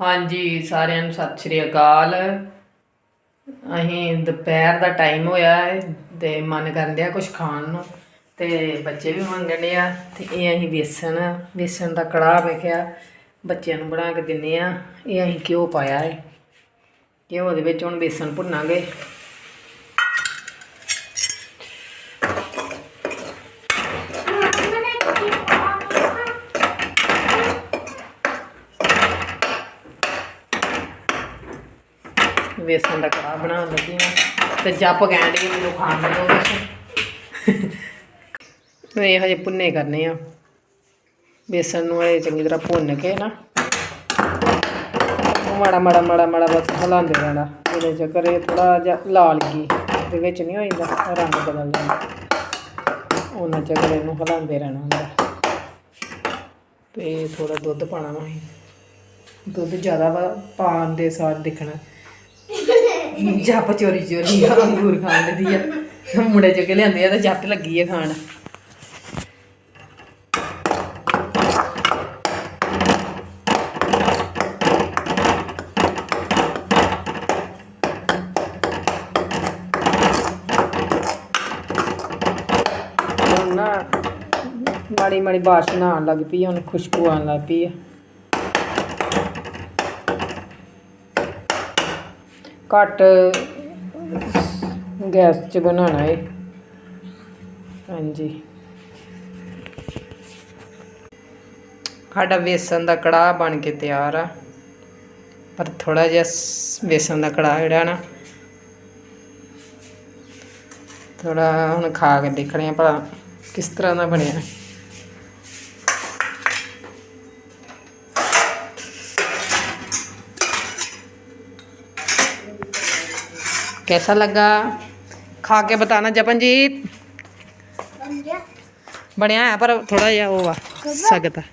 ਹਾਂਜੀ, ਸਾਰਿਆਂ ਨੂੰ ਸਤਿ ਸ਼੍ਰੀ ਅਕਾਲ। ਅਸੀਂ ਦੁਪਹਿਰ ਦਾ ਟਾਈਮ ਹੋਇਆ ਹੈ ਤੇ ਮਨ ਕਰਨ ਡਿਆ ਕੁਝ ਖਾਣ ਨੂੰ ਤੇ ਬੱਚੇ ਵੀ ਮੰਗਣ ਆ ਤੇ ਇਹ ਅਸੀਂ ਵੇਸਣ ਵੇਸਣ ਦਾ ਕੜਾਹ ਮੈਂ ਕਿਹਾ ਬੱਚਿਆਂ ਨੂੰ ਬਣਾ ਕੇ ਦਿੰਨੇ ਆ। ਇਹ ਅਸੀਂ ਘਿਓ ਪਾਇਆ ਹੈ। ਘਿਓ ਦੇ ਵਿੱਚ ਹੁਣ ਵੇਸਣ ਭੁੰਨਾਂਗੇ। ਵੇਸਣ ਦਾ ਕੜਾਹ ਬਣਾਉਣ ਲੱਗੀ ਹਾਂ ਤੇ ਜੱਪ ਕਹਿਣ ਡਈ ਮੈਨੂੰ ਖਾਣ ਨੂੰ ਵੇਸਣ। ਇਹ ਹਜੇ ਭੁੰਨੇ ਕਰਨੇ ਆ। ਵੇਸਣ ਨੂੰ ਇਹ ਚੰਗੀ ਤਰ੍ਹਾਂ ਭੁੰਨ ਕੇ ਨਾ ਮਾੜਾ ਮਾੜਾ ਮਾੜਾ ਮਾੜਾ ਬਸ ਹਿਲਾਉਂਦੇ ਰਹਿਣਾ। ਇਹਦੇ ਚੱਕਰ ਇਹ ਥੋੜਾ ਜਿਹਾ ਲਾਲ ਕੀ ਦੇ ਵਿੱਚ ਨਹੀਂ ਹੋ ਜਾਂਦਾ, ਰੰਗ ਬਦਲ ਜਾਂਦਾ। ਉਹਨਾਂ ਚੱਕਰ ਇਹਨੂੰ ਹਿਲਾਉਂਦੇ ਰਹਿਣਾ ਹੁੰਦਾ। ਤੇ ਥੋੜਾ ਦੁੱਧ ਪਾਣਾ ਵਾ ਦੁੱਧ ਜ਼ਿਆਦਾ ਵਾ ਪਾਉਣ ਦੇ ਸਾਰ ਦਿਖਣਾ। ਜੱਪ ਚੋਰੀ ਚੋਰੀ ਅੰਗੂਰ ਖਾਣ ਦੀ ਆ। ਮੁੰਡੇ ਚ ਕੇ ਲਿਆਂਦੇ ਆ ਤੇ ਜੱਪ ਲੱਗੀ ਆ ਖਾਣ। ਮਾੜੀ ਮਾੜੀ ਬਾਰਿਸ਼ ਨਾ ਆਉਣ ਲੱਗ ਪਈ ਹੁਣ ਖੁਸ਼ਬੂ ਆਉਣ ਲੱਗ ਪਈ ਆ। ਘੱਟ ਗੈਸ 'ਚ ਬਣਾਉਣਾ ਹੈ ਹਾਂਜੀ। ਸਾਡਾ ਵੇਸਣ ਦਾ ਕੜਾਹ ਬਣ ਕੇ ਤਿਆਰ ਆ। ਪਰ ਥੋੜਾ ਜਿਹਾ ਸ- ਵੇਸਣ ਦਾ ਕੜਾਹ ਜਿਹੜਾ ਨਾ ਥੋੜਾ ਹੁਣ ਖਾ ਕੇ ਦੇਖਣੇ ਆ ਭਲਾ ਕਿਸ ਤਰ੍ਹਾਂ ਦਾ ਬਣਿਆ। कैसा लगा खा के बताना जपनजीत बढ़िया है पर थोड़ा या वो हुआ सख्त है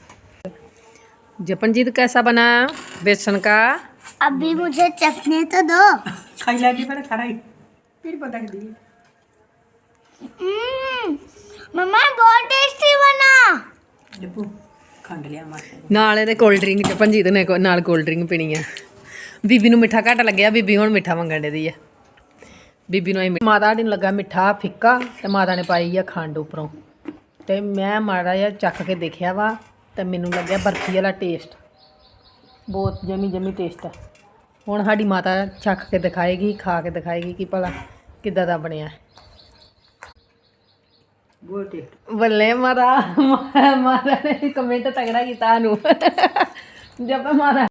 जपनजीत कैसा बना बेसन का अभी मुझे चखने तो दो ਖਾਈ ਲੈ ਕੇ ਫਿਰ ਖਾਣਾ ਹੀ ਫਿਰ ਪਤਾ ਕਿ ਦੀ हम्म, मम्मा बहुत टेस्टी बना ਡੱਬੂ ਖੰਡ ਲਿਆ ਮਾਤਾ ਨਾਲ ਇਹਦੇ ਕੋਲਡ ਡਰਿੰਕ ਜਪਨਜੀਤ ਨੇ ਕੋ- ਨਾਲ ਕੋਲਡ ਡਰਿੰਕ ਪੀਣੀ ਆ ਬੀਬੀ ਨੂੰ ਮਿੱਠਾ ਘੱਟ ਲੱਗਿਆ ਬੀਬੀ ਹੁਣ ਮਿੱਠਾ ਮੰਗਣ ਦੀ ਆ ਬੀਬੀ ਨੂੰ ਮਾਤਾ ਨੂੰ ਲੱਗਾ ਮਿੱਠਾ ਫਿੱਕਾ ਤੇ ਮਾਤਾ ਨੇ ਪਾਈ ਆ ਖੰਡ ਉੱਪਰੋਂ। ਤੇ ਮੈਂ ਮਾੜਾ ਜਿਹਾ ਚੱਖ ਕੇ ਦੇਖਿਆ ਵਾ ਤੇ ਮੈਨੂੰ ਲੱਗਿਆ ਬਰਫੀ ਵਾਲਾ ਟੇਸਟ ਬਹੁਤ ਜਮੀ ਜਮੀ ਟੇਸਟ ਆ। ਹੁਣ ਸਾਡੀ ਮਾਤਾ ਚੱਖ ਕੇ ਦਿਖਾਏਗੀ ਖਾ ਕੇ ਦਿਖਾਏਗੀ ਕਿ ਭਲਾ ਕਿੱਦਾਂ ਦਾ ਬਣਿਆ। ਬੱਲੇ ਮਾਤਾ ਮਾਤਾ ਨੇ ਕਮੈਂਟ ਤਗੜਾ ਕੀਤਾ ਨੂੰ ਜਦ ਮਾਤਾ